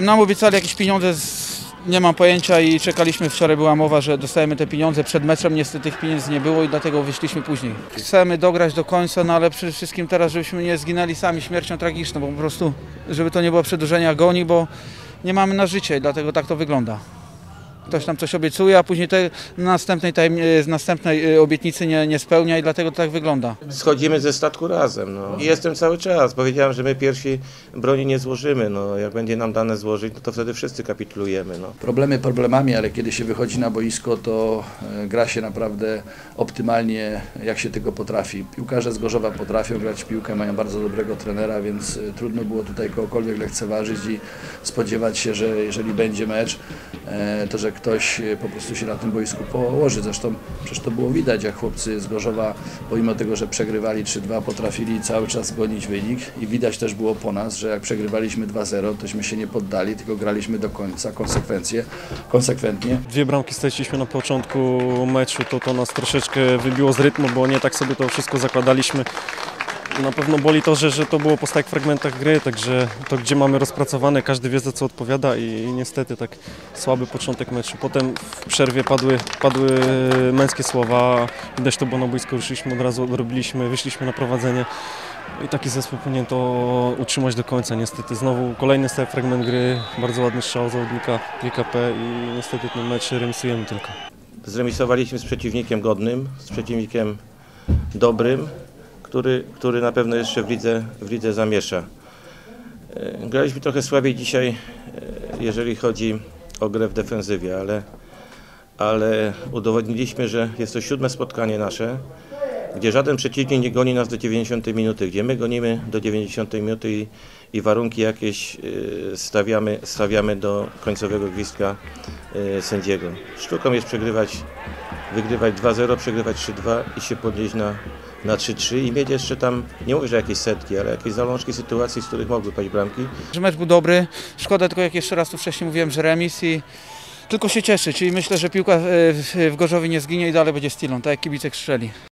Nam obiecali jakieś pieniądze, z... nie mam pojęcia i czekaliśmy, wczoraj była mowa, że dostajemy te pieniądze przed meczem, niestety tych pieniędzy nie było i dlatego wyszliśmy później. Chcemy dograć do końca, no ale przede wszystkim teraz, żebyśmy nie zginęli sami śmiercią tragiczną, bo po prostu, żeby to nie było przedłużenie agonii, bo nie mamy na życie i dlatego tak to wygląda. Ktoś nam coś obiecuje, a później tej następnej, tajem- z następnej y, obietnicy nie, nie spełnia i dlatego to tak wygląda. Schodzimy ze statku razem. No. I jestem cały czas. Powiedziałem, że my pierwsi broni nie złożymy. No. Jak będzie nam dane złożyć, no to wtedy wszyscy kapitulujemy. No. Problemy problemami, ale kiedy się wychodzi na boisko, to e, gra się naprawdę optymalnie, jak się tego potrafi. Piłkarze z Gorzowa potrafią grać w piłkę, mają bardzo dobrego trenera, więc e, trudno było tutaj kogokolwiek lekceważyć i spodziewać się, że jeżeli będzie mecz, e, to że ktoś e, po prostu się na tym boisku położy. Zresztą przecież to było widać, jak chłopcy z Gorzowa, pomimo tego, że przegrywali 3-2, potrafili cały czas gonić wynik i widać też było po nas, że jak przegrywaliśmy 2-0, tośmy się nie poddali, tylko graliśmy do końca, konsekwencje, konsekwentnie. Dwie bramki straciliśmy na początku meczu, to to nas troszeczkę wybiło z rytmu, bo nie tak sobie to wszystko zakładaliśmy. Na pewno boli to, że, że to było po stałych fragmentach gry, także to gdzie mamy rozpracowane, każdy wie za co odpowiada i, i niestety tak słaby początek meczu. Potem w przerwie padły, padły męskie słowa, widać to było na boisku, ruszyliśmy od razu, odrobiliśmy, wyszliśmy na prowadzenie. I taki zespół powinien to utrzymać do końca. Niestety znowu kolejny stały fragment gry, bardzo ładny strzał zawodnika GKP i niestety ten mecz remisujemy tylko. Zremisowaliśmy z przeciwnikiem godnym, z przeciwnikiem dobrym, który, który na pewno jeszcze w lidze, w lidze zamiesza. E, Graliśmy trochę słabiej dzisiaj, e, jeżeli chodzi o grę w defensywie, ale, ale udowodniliśmy, że jest to siódme spotkanie nasze, gdzie żaden przeciwnik nie goni nas do 90 minuty, gdzie my gonimy do 90 minuty i, i warunki jakieś e, stawiamy, stawiamy do końcowego gwizdka e, sędziego. Sztuką jest przegrywać, wygrywać 2-0, przegrywać 3-2 i się podnieść na, na 3-3 i mieć jeszcze tam, nie mówię, że jakieś setki, ale jakieś zalążki sytuacji, z których mogły paść bramki. Mecz był dobry, szkoda tylko jak jeszcze raz tu wcześniej mówiłem, że remis i tylko się cieszy, czyli myślę, że piłka w- w Gorzowie nie zginie i dalej będzie stylą, tak jak kibice krzyczeli.